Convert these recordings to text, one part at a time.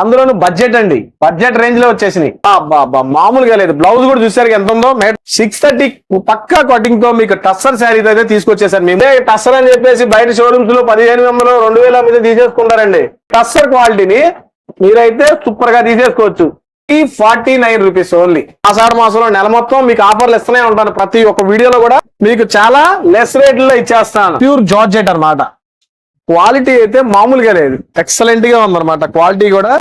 అందులోను బడ్జెట్ అండి. బడ్జెట్ రేంజ్లో వచ్చేసినాయి. మామూలుగా లేదు. బ్లౌజ్ కూడా చూసారు ఎంత ఉందో? సిక్స్ థర్టీ పక్కా కటింగ్తో మీకు టస్సర్ శారీ అయితే తీసుకొచ్చేసారు మేము. టస్సర్ అని చెప్పేసి బయట షోరూమ్స్లో పదిహేను వందలు రెండు వేల మీద తీసేసుకుంటారండి. టస్సర్ క్వాలిటీని మీరైతే సూపర్గా తీసేసుకోవచ్చు. ఈ forty nine rupees only Ashadha మాసంలో నెల మొత్తం మీకు ఆఫర్లు ఇస్తూనే ఉంటాను. ప్రతి ఒక్క వీడియోలో కూడా మీకు చాలా లెస్ రేట్లో ఇచ్చేస్తాను. ప్యూర్ జార్జెట్ అన్నమాట. క్వాలిటీ అయితే మామూలుగా లేదు. ఎక్సలెంట్గా ఉందన్నమాట. క్వాలిటీ కూడా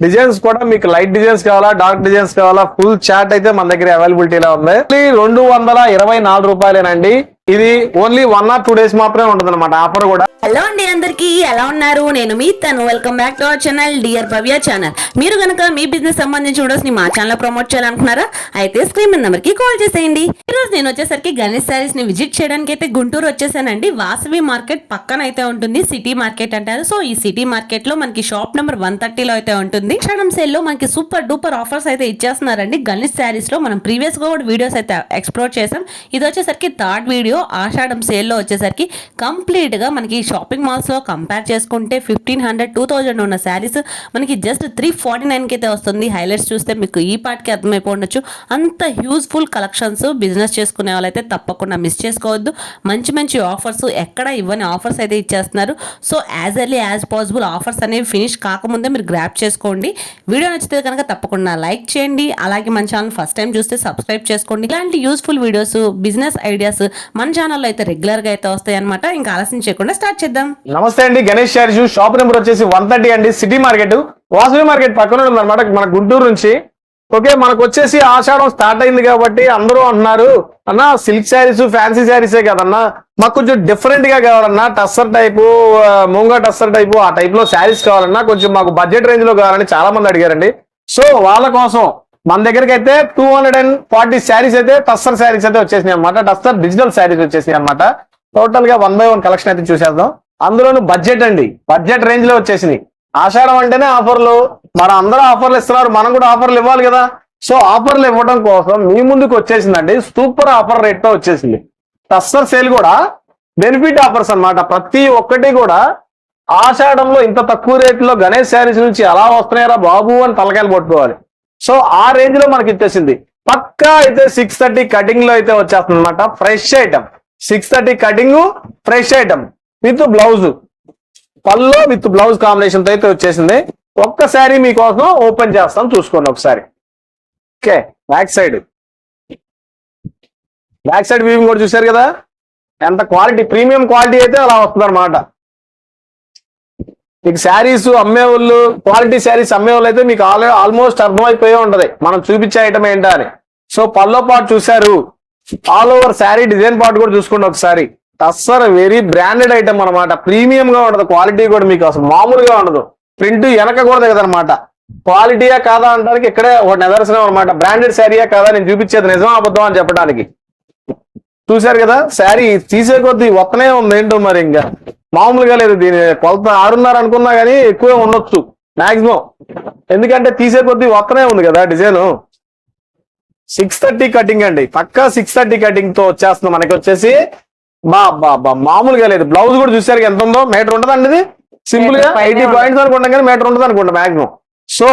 డిజైన్స్ కూడా మీకు లైట్ డిజైన్స్ కావాలా డార్క్ డిజైన్స్ కావాలా ఫుల్ చాట్ అయితే మన దగ్గర అవైలబిలిటీలో ఉంది. రెండు వందల ఇరవై నాలుగు రూపాయలేనండి. ఇది only one or two days మాత్రమే ఉంటుంది అనమాట ఆఫర్ కూడా. హలో అండి అందరికి ఎలా ఉన్నారు? నేను మీ తను. Welcome back to our channel dear Bhavya channel మీరు కనుక మీ బిజినెస్ సంబంధించి వీడియోస్ని మా ఛానల్ ప్రమోట్ చేయాలనుకున్నారా అయితే స్క్రీన్ నెంబర్కి కాల్ చేసేయండి. ఈరోజు నేను వచ్చేసరికి గణేష్ సారీస్ని విజిట్ చేయడానికి అయితే గుంటూరు వచ్చేసానండి. వాసవి మార్కెట్ పక్కన అయితే ఉంటుంది సిటీ మార్కెట్ అంటారు. సో ఈ సిటీ మార్కెట్లో మనకి షాప్ నెంబర్ వన్ థర్టీలో అయితే ఉంటుంది. క్షణం సేల్లో మనకి సూపర్ డూపర్ ఆఫర్స్ అయితే ఇచ్చేస్తున్నారండి. గణేష్ సారీస్లో మనం ప్రీవియస్గా కూడా వీడియోస్ అయితే ఎక్స్ప్లోర్ చేసాం ఇది వచ్చేసరికి థర్డ్ వీడియో ఆషాఢం సేల్లో వచ్చేసరికి కంప్లీట్గా మనకి షాపింగ్ మాల్స్లో కంపేర్ చేసుకుంటే ఫిఫ్టీన్ హండ్రెడ్ టూ థౌజండ్ ఉన్న శారీస్ మనకి జస్ట్ త్రీ ఫార్టీ నైన్కి అయితే వస్తుంది. హైలైట్స్ చూస్తే మీకు ఈ పార్ట్కి అర్థమైపోండొచ్చు అంత యూజ్ఫుల్ కలెక్షన్స్ బిజినెస్ చేసుకునే వాళ్ళైతే తప్పకుండా మిస్ చేసుకోవద్దు. మంచి మంచి ఆఫర్స్ ఎక్కడ ఇవ్వని ఆఫర్స్ అయితే ఇచ్చేస్తున్నారు. So as early as possible offers అనేవి ఫినిష్ కాకముందే మీరు గ్రాప్ చేసుకోండి. వీడియో నచ్చితే కనుక తప్పకుండా లైక్ చేయండి. అలాగే మన ఛానల్ ఫస్ట్ టైం చూస్తే సబ్స్క్రైబ్ చేసుకోండి. ఇలాంటి యూస్ఫుల్ వీడియోస్ బిజినెస్ ఐడియాస్ మన ఛానల్లో అయితే రెగ్యులర్గా అయితే వస్తాయి అనమాట ఇంకా ఆలస్యం చేయకుండా స్టార్ట్ చేద్దాం. నమస్తే అండి గణేష్ శారీస్ షాప్ నెంబర్ వచ్చేసి వన్ థర్టీ అండి. సిటీ మార్కెట్ వాసవి మార్కెట్ పక్కన ఉందన్నమాట మన గుంటూరు నుంచి. ఓకే మనకు వచ్చేసి ఆషాఢం స్టార్ట్ అయింది కాబట్టి అందరూ అంటున్నారు అన్న సిల్క్ శారీస్ ఫ్యాన్సీ శారీసే కదన్నా. మాకు కొంచెం డిఫరెంట్గా కావాలన్నా. టస్సర్ టైపు మూంగా టస్సర్ టైపు ఆ టైప్లో శారీస్ కావాలన్నా కొంచెం మాకు బడ్జెట్ రేంజ్లో కావాలని చాలా మంది అడిగారండి. సో వాళ్ళ కోసం మన దగ్గరకి అయితే two hundred and forty saris అయితే టస్టర్ శారీస్ అయితే వచ్చేసినాయి అనమాట టస్టర్ డిజిటల్ శారీస్ వచ్చేసినాయి అనమాట టోటల్గా వన్ బై వన్ కలెక్షన్ అయితే చూసేద్దాం. అందులోనూ బడ్జెట్ అండి. బడ్జెట్ రేంజ్లో వచ్చేసినాయి. ఆషాఢం అంటేనే ఆఫర్లు. మన అందరూ ఆఫర్లు ఇస్తున్నారు. మనం కూడా ఆఫర్లు ఇవ్వాలి కదా. సో ఆఫర్లు ఇవ్వడం కోసం మీ ముందుకు వచ్చేసిందండి. సూపర్ ఆఫర్ రేట్తో వచ్చేసింది. టస్టర్ సేల్ కూడా బెనిఫిట్ ఆఫర్స్ అన్నమాట. ప్రతి ఒక్కటి కూడా ఆషాఢంలో ఇంత తక్కువ రేట్లో గణేష్ శారీస్ నుంచి ఎలా వస్తున్నాయరా బాబు అని తలకాయలు పట్టుకోవాలి. సో ఆ రేంజ్లో మనకి ఇచ్చేసింది. పక్కా అయితే సిక్స్ థర్టీ కటింగ్లో అయితే వచ్చేస్తుంది అనమాట fresh item six thirty cutting fresh item with blouse pallu with blouse కాంబినేషన్తో అయితే వచ్చేసింది. ఒక్కసారి మీకోసం ఓపెన్ చేస్తాం చూసుకోండి ఒకసారి. Okay back side back side weaving కూడా చూశారు కదా? ఎంత క్వాలిటీ ప్రీమియం క్వాలిటీ అయితే అలా వస్తుంది అనమాట మీకు శారీస్ అమ్మే వాళ్ళు క్వాలిటీ శారీస్ అమ్మేవాళ్ళు అయితే మీకు ఆల్ ఆల్మోస్ట్ అర్థమైపోయే ఉంటది. మనం చూపించే ఐటమ్ ఏంటా అని. సో పల్లో పాటు చూశారు. All over sari design part కూడా చూసుకోండి ఒకసారి. అస్సలు వెరీ బ్రాండెడ్ ఐటమ్ అనమాట ప్రీమియం గా ఉండదు క్వాలిటీ కూడా మీకు అసలు మామూలుగా ఉండదు. ప్రింట్ వెనక కూడా తగదనమాట క్వాలిటీయా కాదా అంటానికి ఇక్కడే ఒక నిదర్శనం అనమాట బ్రాండెడ్ శారీయా కాదా నేను చూపించేది నిజం అబద్ధం అని చెప్పడానికి. చూశారు కదా శారీ తీసే కొద్దీ వత్తనే ఉంది ఏంటో మరి ఇంకా. మామూలుగా లేదు దీని కొలత ఆరున్నర అనుకున్నా కానీ ఎక్కువే ఉండొచ్చు మాక్సిమం. ఎందుకంటే తీసే కొద్దీ వత్తనే ఉంది కదా డిజైన్. సిక్స్ థర్టీ కటింగ్ అండి పక్కా సిక్స్ థర్టీ కటింగ్తో వచ్చేస్తుంది మనకి వచ్చేసి. బా బా బా మామూలుగా లేదు. బ్లౌజ్ కూడా చూసారు ఎంత ఉందో? మీటర్ ఉంటుంది అండి ఇది? సింపుల్గా ఎయిటీ పాయింట్స్ అనుకుంటాం కానీ మీటర్ ఉంటుంది అనుకుంటా మాక్సిమం. సో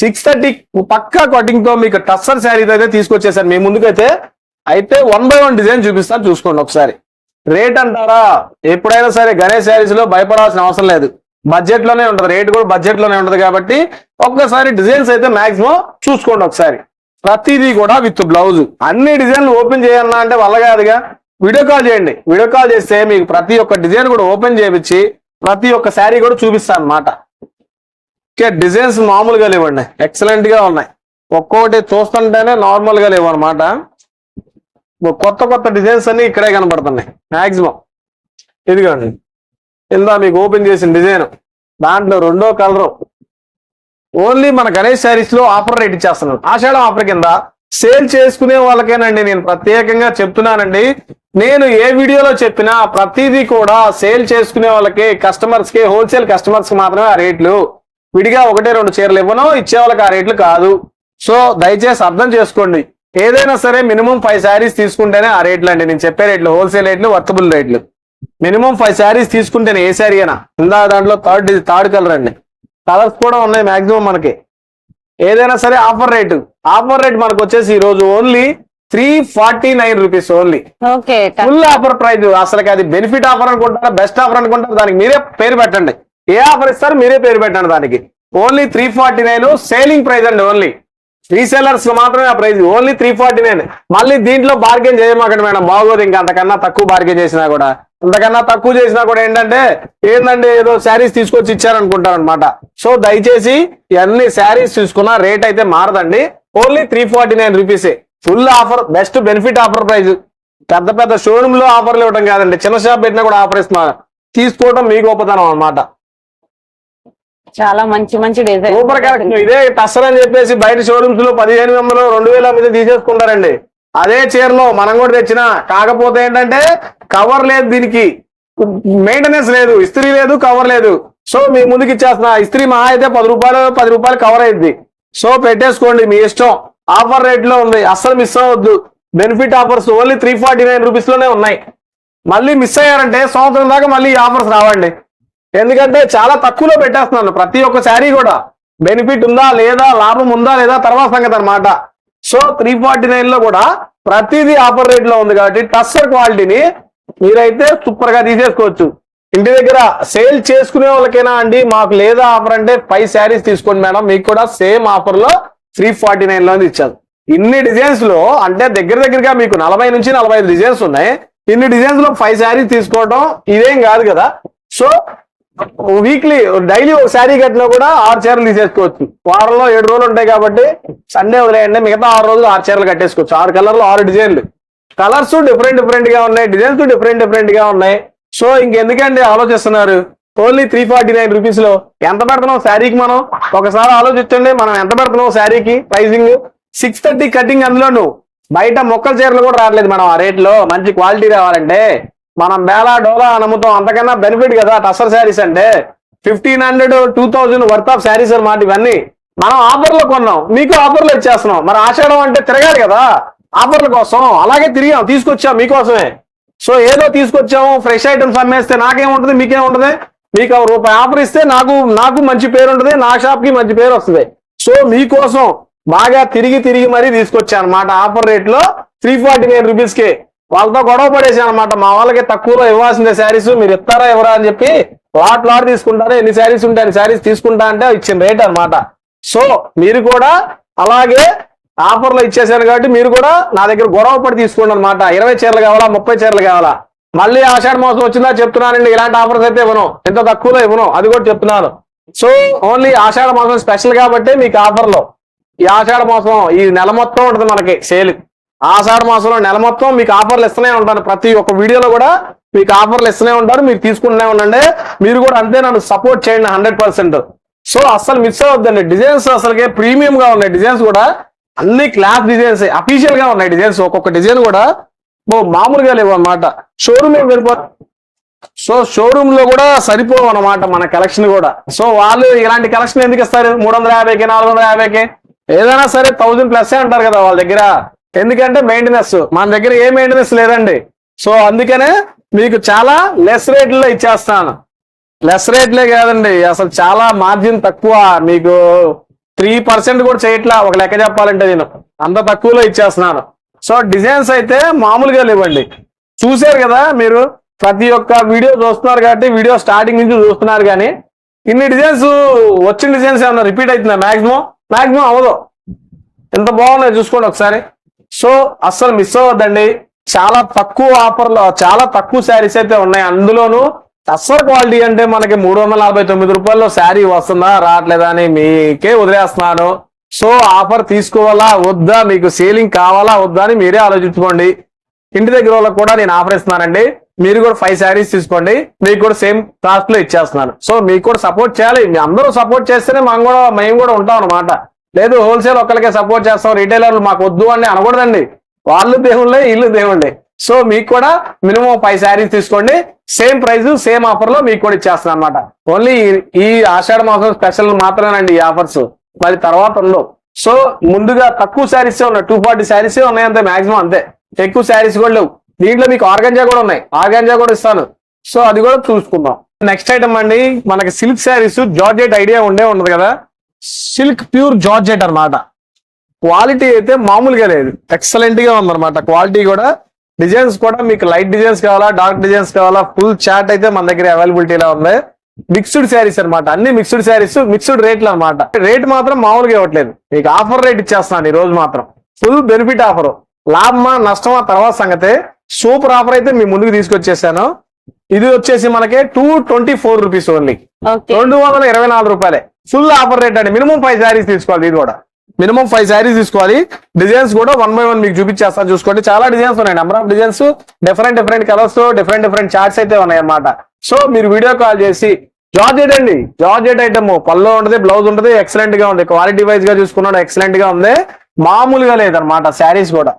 సిక్స్ థర్టీ పక్కా కటింగ్తో మీకు టస్సర్ శారీ అయితే తీసుకొచ్చేసారు మీ ముందుకైతే. అయితే వన్ బై వన్ డిజైన్ చూపిస్తాను చూసుకోండి ఒకసారి. రేట్ అంటారా? ఎప్పుడైనా సరే గణేష్ శారీస్లో భయపడాల్సిన అవసరం లేదు. బడ్జెట్లోనే ఉంటది. రేట్ కూడా బడ్జెట్లోనే ఉంటది కాబట్టి ఒక్కసారి డిజైన్స్ అయితే మాక్సిమం చూసుకోండి ఒకసారి. ప్రతిదీ కూడా విత్ బ్లౌజ్ అన్ని డిజైన్లు ఓపెన్ చేయన్నా అంటే వల్ల కాదుగా. వీడియో కాల్ చేయండి. వీడియో కాల్ చేస్తే మీకు ప్రతి ఒక్క డిజైన్ కూడా ఓపెన్ చేయించి ప్రతి ఒక్క శారీ కూడా చూపిస్తాను అనమాట ఓకే డిజైన్స్ మామూలుగా లేవండి. ఎక్సలెంట్గా ఉన్నాయి. ఒక్కొక్కటి చూస్తుంటేనే నార్మల్గా లేవు అనమాట కొత్త కొత్త డిజైన్స్ అన్ని ఇక్కడే కనబడుతున్నాయి. మాక్సిమం ఇదిగోండి. ఇందా మీకు ఓపెన్ చేసిన డిజైన్ దాంట్లో రెండో కలరు ఓన్లీ మన గణేష్ శారీస్లో ఆఫర్ రేట్ ఇచ్చేస్తున్నాను ఆషాఢం ఆఫర్ కింద సేల్ చేసుకునే వాళ్ళకేనండి నేను ప్రత్యేకంగా చెప్తున్నానండి. నేను ఏ వీడియోలో చెప్పినా ప్రతిదీ కూడా సేల్ చేసుకునే వాళ్ళకి కస్టమర్స్కి హోల్సేల్ కస్టమర్స్కి మాత్రమే ఆ రేట్లు. విడిగా ఒకటే రెండు చీరలు ఇవ్వను ఇచ్చే వాళ్ళకి ఆ రేట్లు కాదు. సో దయచేసి అర్థం చేసుకోండి. ఏదైనా సరే మినిమం ఫైవ్ శారీస్ తీసుకుంటేనే ఆ రేట్లు అండి. నేను చెప్పే రేట్లు హోల్సేల్ రేట్లు వర్తబుల్ రేట్లు మినిమం ఫైవ్ శారీస్ తీసుకుంటేనే ఏ శారీ అయినా ఇందా దాంట్లో థర్డ్ థర్డ్ కలర్ అండి. కలర్స్ కూడా ఉన్నాయి మాక్సిమం మనకి. ఏదైనా సరే ఆఫర్ రేటు ఆఫర్ రేట్ మనకు వచ్చేసి ఈ రోజు only three forty nine rupees only okay full offer price అసలు అది బెనిఫిట్ ఆఫర్ అనుకుంటారా బెస్ట్ ఆఫర్ అనుకుంటారా దానికి మీరే పేరు పెట్టండి. ఏ ఆఫర్ ఇస్తారు మీరే పేరు పెట్టండి దానికి. Only three forty nine selling price అండి ఓన్లీ రీసెలర్స్ మాత్రమే ఆ price only three forty nine మళ్ళీ దీంట్లో బార్గెన్ చేయమాకండి మేడం. బాగోదు ఇంకా అంతకన్నా తక్కువ బార్గెన్ చేసినా కూడా. అంతకన్నా తక్కువ చేసినా కూడా ఏంటంటే ఏంటంటే ఏదో శారీస్ తీసుకొచ్చి ఇచ్చారనుకుంటారనమాట సో దయచేసి ఇవన్నీ శారీస్ తీసుకున్న రేట్ అయితే మారదండి. ఓన్లీ త్రీ ఫార్టీ నైన్ రూపీసే full offer best benefit offer price పెద్ద పెద్ద షోరూమ్లో ఆఫర్లు ఇవ్వడం కాదండి. చిన్న షాప్ పెట్టినా కూడా ఆఫర్ ఇస్తున్నారు తీసుకోవడం మీ గొప్పతనం అనమాట చాలా మంచి మంచి డిజైన్ సూపర్ కలెక్షన్ ఇదే టస్సర్ అని చెప్పేసి బయట షోరూమ్స్లో పదిహేను వందలు రెండు వేల మీద తీసేసుకుంటారండి. అదే చీరలో మనం కూడా తెచ్చిన. కాకపోతే ఏంటంటే కవర్ లేదు దీనికి. మెయింటెనెన్స్ లేదు ఇస్త్రీ లేదు కవర్ లేదు. సో మీ ముందుకు ఇచ్చేస్తున్నా. ఇస్త్రీ మహా అయితే పది రూపాయలు పది రూపాయలు కవర్ అయింది. సో పెట్టేసుకోండి మీ ఇష్టం. ఆఫర్ రేట్లో ఉంది. అస్సలు మిస్ అవ్వద్దు. Benefit offers only three forty nine రూపీస్లోనే ఉన్నాయి. మళ్ళీ మిస్ అయ్యారంటే సంవత్సరం దాకా మళ్ళీ ఈ ఆఫర్స్ రావండి. ఎందుకంటే చాలా తక్కువలో పెట్టేస్తున్నాను. ప్రతి ఒక్క శారీ కూడా బెనిఫిట్ ఉందా లేదా లాభం ఉందా లేదా తర్వాత సంగతి అనమాట సో త్రీ ఫార్టీ నైన్లో కూడా ప్రతిదీ ఆఫర్ రేట్లో ఉంది కాబట్టి టస్సర్ క్వాలిటీని మీరైతే సూపర్గా తీసేసుకోవచ్చు. ఇంటి దగ్గర సేల్ చేసుకునే వాళ్ళకైనా అండి మాకు లేదా ఆఫర్ అంటే ఫైవ్ శారీస్ తీసుకోండి మేడం. మీకు కూడా సేమ్ ఆఫర్లో త్రీ ఫార్టీ నైన్లో ఇచ్చాను. ఇన్ని డిజైన్స్లో అంటే దగ్గర దగ్గరగా మీకు నలభై నుంచి నలభై ఐదు డిజైన్స్ ఉన్నాయి. ఇన్ని డిజైన్స్లో ఫైవ్ శారీస్ తీసుకోవడం ఇదేం కాదు కదా. సో వీక్లీ డైలీ ఒక శారీ కట్టినా కూడా ఆరు చీరలు తీసేసుకోవచ్చు. వారంలో ఏడు రోజులు ఉంటాయి కాబట్టి సండే వదిలేయండి. మిగతా ఆరు రోజులు ఆరు చీరలు కట్టేసుకోవచ్చు. ఆరు కలర్లు ఆరు డిజైన్లు. కలర్స్ డిఫరెంట్ డిఫరెంట్గా ఉన్నాయి. డిజైన్స్ డిఫరెంట్ డిఫరెంట్గా ఉన్నాయి. సో ఇంకెందుకండి ఆలోచిస్తున్నారు? ఓన్లీ త్రీ ఫార్టీ నైన్ రూపీస్లో ఎంత పెడుతున్నాం శారీకి మనం? ఒకసారి ఆలోచించండి. మనం ఎంత పెడుతున్నాం శారీకి ప్రైసింగ్ సిక్స్ థర్టీ కటింగ్ అందులోను. బయట మొక్కల చీరలు కూడా రావట్లేదు మనం ఆ రేట్లో మంచి క్వాలిటీ రావాలంటే. మనం బేలా డోలా అని అమ్ముతాం అంతకన్నా బెనిఫిట్ కదా టసర్ శారీస్ అంటే. Fifteen hundred two thousand worth of saris అన్నమాట ఇవన్నీ. మనం ఆఫర్లో కొన్నాం. మీకు ఆఫర్లు ఇచ్చేస్తున్నాం. మరి ఆషాఢం అంటే తిరగాలి కదా. ఆఫర్ల కోసం. అలాగే తిరిగాం. తీసుకొచ్చాం మీకోసమే. సో ఏదో తీసుకొచ్చాము. ఫ్రెష్ ఐటమ్స్ అమ్మేస్తే నాకేముంటుంది? మీకేముంటుంది? మీకు రూపాయి ఆఫర్ ఇస్తే నాకు నాకు మంచి పేరు ఉంటుంది. నా షాప్కి మంచి పేరు వస్తుంది. సో మీకోసం బాగా తిరిగి తిరిగి మరీ తీసుకొచ్చాను అనమాట ఆఫర్ రేట్లో త్రీ ఫార్టీ నైన్ రూపీస్కే వాళ్ళతో గొడవ పడేసాను అనమాట మా వాళ్ళకి తక్కువలో ఇవ్వాల్సిందే శారీస్ మీరు ఇస్తారా ఎవరా అని చెప్పి లాట్ లాట్ తీసుకుంటారు ఎన్ని శారీస్ ఉంటాయి శారీస్ తీసుకుంటా అంటే ఇచ్చిన రేట్ అన్నమాట. సో మీరు కూడా అలాగే ఆఫర్లో ఇచ్చేసాను కాబట్టి మీరు కూడా నా దగ్గర గొడవ పడి తీసుకోండి అనమాట ఇరవై చీరలు కావాలా ముప్పై చీరలు కావాలా? మళ్ళీ ఆషాఢ మాసం వచ్చిందా చెప్తున్నానండి ఇలాంటి ఆఫర్స్ అయితే ఇవ్వను. ఎంత తక్కువలో ఇవ్వను అది కూడా చెప్తున్నాను. సో ఓన్లీ ఆషాఢ మాసం స్పెషల్ కాబట్టి మీకు ఆఫర్లో ఈ ఆషాఢ మాసం ఈ నెల మొత్తం ఉంటుంది మనకి సేల్ ఆషాఢ మాసంలో నెల మొత్తం మీకు ఆఫర్లు ఇస్తూనే ఉంటాను ప్రతి ఒక్క వీడియోలో కూడా మీకు ఆఫర్లు ఇస్తూనే ఉంటారు. మీరు తీసుకుంటూనే ఉండండి. మీరు కూడా అంతే నన్ను సపోర్ట్ చేయండి హండ్రెడ్ పర్సెంట్. సో అస్సలు మిస్ అవ్వద్దండి. డిజైన్స్ అసలుకే ప్రీమియం గా ఉన్నాయి. డిజైన్స్ కూడా అన్ని క్లాస్ డిజైన్స్. అఫీషియల్గా ఉన్నాయి డిజైన్స్. ఒక్కొక్క డిజైన్ కూడా మామూలుగా లేవు అనమాట షోరూమ్ ఏం వెళ్ళిపో సో షోరూమ్లో కూడా సరిపోవు అన్నమాట మన కలెక్షన్ కూడా. సో వాళ్ళు ఇలాంటి కలెక్షన్ ఎందుకు ఇస్తారు? మూడు వందల యాభైకి నాలుగు వందల యాభైకి. ఏదైనా సరే థౌజండ్ ప్లస్ అంటారు కదా వాళ్ళ దగ్గర. ఎందుకంటే మెయింటెనెన్స్ మన దగ్గర ఏ మెయింటెనెన్స్ లేదండి. సో అందుకనే మీకు చాలా లెస్ రేట్లో ఇచ్చేస్తాను. లెస్ రేట్లే కాదండి. అసలు చాలా మార్జిన్ తక్కువ. మీకు త్రీ పర్సెంట్ కూడా చేయట్లా. ఒక లెక్క చెప్పాలంటే నేను. అంత తక్కువలో ఇచ్చేస్తున్నాను. సో డిజైన్స్ అయితే మామూలుగా లేవండి. చూశారు కదా మీరు? ప్రతి ఒక్క వీడియో చూస్తున్నారు కాబట్టి వీడియో స్టార్టింగ్ నుంచి చూస్తున్నారు కానీ ఇన్ని డిజైన్స్ వచ్చిన డిజైన్స్ ఏమన్నా రిపీట్ అవుతుందా? మాక్సిమం మాక్సిమం అవ్వదు. ఎంత బాగున్నాయి చూసుకోండి ఒకసారి. సో అస్సలు మిస్ అవ్వద్దండి. చాలా తక్కువ ఆఫర్లో చాలా తక్కువ శారీస్ అయితే ఉన్నాయి. అందులోనూ టస్సర్ క్వాలిటీ అంటే మనకి మూడు వందల నలభై తొమ్మిది రూపాయల్లో శారీ వస్తుందా రావట్లేదా అని మీకే వదిలేస్తున్నాను. సో ఆఫర్ తీసుకోవాలా వద్దా మీకు సేలింగ్ కావాలా వద్దా అని మీరే ఆలోచించుకోండి. ఇంటి దగ్గర వాళ్ళకి కూడా నేను ఆఫర్ ఇస్తున్నానండి. మీరు కూడా ఫైవ్ శారీస్ తీసుకోండి. మీకు కూడా సేమ్ కాస్ట్లో ఇచ్చేస్తున్నాను. సో మీకు కూడా సపోర్ట్ చేయాలి. మీ అందరూ సపోర్ట్ చేస్తేనే మనం కూడా మేము కూడా ఉంటాం అనమాట లేదు హోల్సేల్ ఒక్కరికే సపోర్ట్ చేస్తాం. రిటైలర్లు మాకు వద్దు అని అనకూడదండి. వాళ్ళు దేవుళ్ళే ఇల్లు దేవుళ్ళే. సో మీకు కూడా మినిమం ఫైవ్ శారీస్ తీసుకోండి. సేమ్ ప్రైస్ సేమ్ ఆఫర్లో మీకు కూడా ఇచ్చేస్తాను అనమాట ఓన్లీ ఈ ఆషాఢ మాసం స్పెషల్ మాత్రమేనండి ఈ ఆఫర్స్ మరి తర్వాత ఉండవు. సో ముందుగా తక్కువ శారీసే ఉన్నాయి. టూ ఫార్టీ శారీసే ఉన్నాయి అంతే మాక్సిమం అంతే. ఎక్కువ శారీస్ కూడా లేవు. దీంట్లో మీకు ఆర్గంజా కూడా ఉన్నాయి. ఆర్గంజా కూడా ఇస్తాను. సో అది కూడా చూసుకుందాం. నెక్స్ట్ ఐటమ్ అండి మనకి సిల్క్ శారీస్ జార్జెట్ ఐడియా ఉండే ఉండదు కదా. సిల్క్ ప్యూర్ జార్జెట్ అన్నమాట. క్వాలిటీ అయితే మామూలుగా లేదు. ఎక్సలెంట్గా ఉందన్నమాట. క్వాలిటీ కూడా డిజైన్స్ కూడా మీకు లైట్ డిజైన్స్ కావాలా డార్క్ డిజైన్స్ కావాలా ఫుల్ చాట్ అయితే మన దగ్గర అవైలబిలిటీలో ఉంది. మిక్స్డ్ శారీస్ అన్నమాట. అన్ని మిక్స్డ్ శారీస్ మిక్స్డ్ రేట్లు అన్నమాట. రేట్ మాత్రం మామూలుగా ఇవ్వట్లేదు. మీకు ఆఫర్ రేట్ ఇచ్చేస్తున్నాను ఈ రోజు మాత్రం. Full benefit offer. లాభమా నష్టమా తర్వాత సంగతే. సూపర్ ఆఫర్ అయితే మీ ముందుకు తీసుకొచ్చేసాను. ఇది వచ్చేసి మనకి two twenty four rupees only. రెండు వందల ఇరవై నాలుగు రూపాయలే. ఫుల్ ఆఫర్ రేట్ అండి. మినిమం ఫైవ్ శారీస్ తీసుకోవాలి ఇది కూడా. మినిమం ఫైవ్ శారీస్ తీసుకోవాలి. డిజైన్స్ కూడా వన్ బై వన్ మీకు చూపించేస్తాను చూసుకోండి. చాలా డిజైన్స్ ఉన్నాయి. Number of designs different different colours different different charts అయితే ఉన్నాయి అన్నమాట. సో మీరు వీడియో కాల్ చేసి జార్జెట్ అండి. జార్జెట్ ఐటమ్ పల్లో ఉంటుంది బ్లౌజ్ ఉంటుంది ఎక్సలెంట్గా ఉంది. క్వాలిటీ వైజ్గా చూసుకున్నాడు ఎక్సలెంట్గా ఉంది. మామూలుగా లేదన్నమాట శారీస్ కూడా.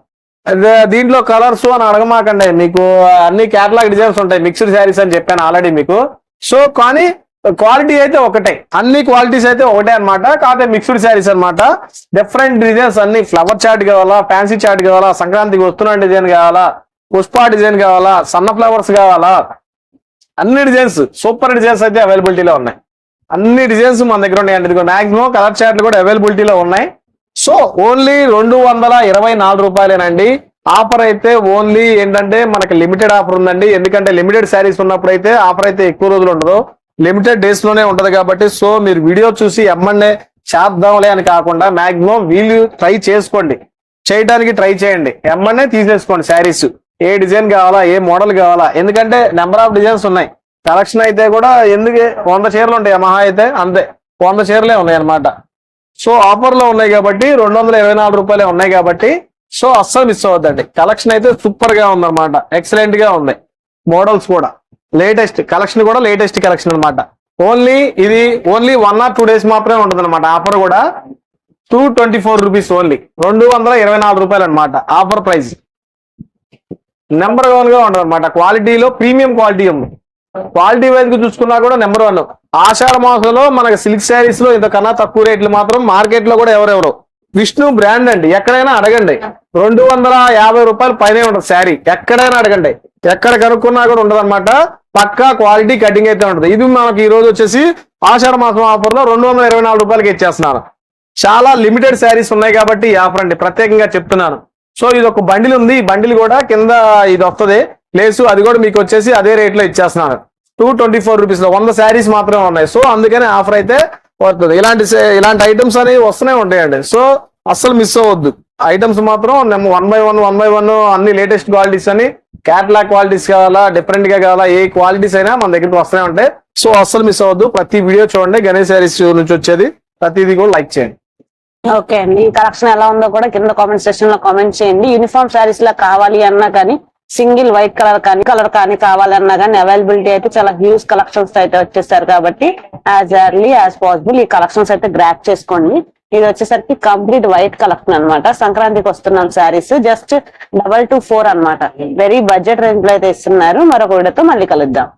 దీంట్లో కలర్స్ అని అడగమాకండి. మీకు అన్ని కేటలాగ్ డిజైన్స్ ఉంటాయి మిక్స్డ్ శారీస్ అని చెప్పాను ఆల్రెడీ మీకు. సో కానీ క్వాలిటీ అయితే ఒకటే. అన్ని క్వాలిటీస్ అయితే ఒకటే అనమాట కాకపోతే మిక్స్డ్ శారీస్ అన్నమాట. డిఫరెంట్ డిజైన్స్ అన్ని ఫ్లవర్ చాట్ కావాలా ఫ్యాన్సీ చాట్ కావాలా సంక్రాంతికి వస్తున్న డిజైన్ కావాలా పుష్ప డిజైన్ కావాలా సన్న ఫ్లవర్స్ కావాలా అన్ని డిజైన్స్ సూపర్ డిజైన్స్ అయితే అవైలబిలిటీలో ఉన్నాయి. అన్ని డిజైన్స్ మన దగ్గర ఉన్నాయండి ఇదిగో మాక్సిమం కలర్ చార్ట్లు కూడా అవైలబిలిటీలో ఉన్నాయి. సో ఓన్లీ రెండు వందల ఇరవై నాలుగు రూపాయలేనండి. ఆఫర్ అయితే ఓన్లీ ఏంటంటే మనకి లిమిటెడ్ ఆఫర్ ఉందండి. ఎందుకంటే లిమిటెడ్ శారీస్ ఉన్నప్పుడు అయితే ఆఫర్ అయితే ఎక్కువ రోజులు ఉండదు. లిమిటెడ్ డేస్లోనే ఉంటది కాబట్టి సో మీరు వీడియో చూసి ఎమ్మండే చేద్దాంలే అని కాకుండా మాక్సిమం వీళ్ళు ట్రై చేసుకోండి. చేయడానికి ట్రై చేయండి. ఎమ్మనే తీసేసుకోండి శారీస్. ఏ డిజైన్ కావాలా ఏ మోడల్ కావాలా? ఎందుకంటే నెంబర్ ఆఫ్ డిజైన్స్ ఉన్నాయి. కలెక్షన్ అయితే కూడా ఎందుకు వంద చీరలు ఉంటాయి మహా అయితే అంతే. వంద చీరలే ఉన్నాయి అనమాట సో ఆఫర్లో ఉన్నాయి కాబట్టి రెండు వందల ఇరవై నాలుగు రూపాయలే ఉన్నాయి కాబట్టి సో అస్సలు మిస్ అవద్దండి కలెక్షన్ అయితే సూపర్గా ఉందన్నమాట. ఎక్సలెంట్గా ఉంది. మోడల్స్ కూడా. లేటెస్ట్ కలెక్షన్ కూడా లేటెస్ట్ కలెక్షన్ అనమాట ఓన్లీ ఇది only one or two days మాత్రమే ఉంటుంది అనమాట ఆఫర్ కూడా two twenty four rupees only రెండు వందల ఇరవై నాలుగు రూపాయలు అనమాట ఆఫర్ ప్రైస్. నెంబర్ వన్గా ఉండదు అనమాట క్వాలిటీలో ప్రీమియం క్వాలిటీ ఉంది. క్వాలిటీ వైజ్ చూసుకున్నా కూడా నెంబర్ వన్ ఆషాఢ మాసంలో మనకి సిల్క్ శారీస్లో ఇంతకన్నా తక్కువ రేట్లు మాత్రం మార్కెట్లో కూడా ఎవరెవరు? విష్ణు బ్రాండ్ అండి. ఎక్కడైనా అడగండి. రెండు వందల యాభై రూపాయలు పైనే ఉంటుంది శారీ. ఎక్కడైనా అడగండి. ఎక్కడ కనుక్కున్నా కూడా ఉండదు పక్కా క్వాలిటీ కటింగ్ అయితే ఉంటుంది. ఇది మనకి ఈ రోజు వచ్చేసి ఆషాఢ మాసం ఆఫర్లో రెండు వందల ఇరవై నాలుగు రూపాయలకి ఇచ్చేస్తున్నాను చాలా లిమిటెడ్ శారీస్ ఉన్నాయి కాబట్టి ఈ ఆఫర్ అండి. ప్రత్యేకంగా చెప్తున్నాను. సో ఇది ఒక బండిల్ ఉంది. ఈ బండిల్ కూడా కింద ఇది వస్తుంది. లేసు అది కూడా మీకు వచ్చేసి అదే రేట్లో ఇచ్చేస్తున్నాను టూ ట్వంటీ ఫోర్ రూపీస్లో వంద శారీస్ మాత్రమే ఉన్నాయి. సో అందుకనే ఆఫర్ అయితే పడుతుంది ఇలాంటి ఇలాంటి ఐటమ్స్ అనేవి వస్తూనే ఉంటాయండి. సో అస్సలు మిస్ అవ్వద్దు. ఐటమ్స్ మాత్రం one by one one by one అన్ని లేటెస్ట్ క్వాలిటీస్ అని క్యాట్లాగ్ క్వాలిటీస్ కావాలా డిఫరెంట్గా కావాలా ఏ క్వాలిటీస్ అయినా మన దగ్గరికి వస్తూనే ఉంటాయి. సో అస్సలు మిస్ అవ్వద్దు. ప్రతి వీడియో చూడండి. గణేష్ శారీస్ నుంచి వచ్చేది. ప్రతిదీ కూడా లైక్ చేయండి. ఓకే అండి. ఈ కలెక్షన్ ఎలా ఉందో కూడా కింద కామెంట్ సెక్షన్లో కామెంట్ చేయండి. యూనిఫామ్ శారీస్ లా కావాలి అన్నా కానీ సింగిల్ వైట్ కలర్ కానీ కలర్ కానీ కావాలన్నా కానీ అవైలబిలిటీ అయితే చాలా హ్యూజ్ కలెక్షన్స్ అయితే వచ్చేసారు కాబట్టి యాజ్ ఎర్లీ యాజ్ పాసిబుల్ ఈ కలెక్షన్స్ అయితే గ్రాప్ చేసుకోండి. ఇది వచ్చేసరికి కంప్లీట్ వైట్ కలెక్షన్ అన్నమాట. సంక్రాంతికి వస్తున్నాం saris. Just double two four అన్నమాట. వెరీ బడ్జెట్ రేంజ్లో అయితే ఇస్తున్నారు. మరొక వీడియోతో మళ్ళీ కలుద్దాం.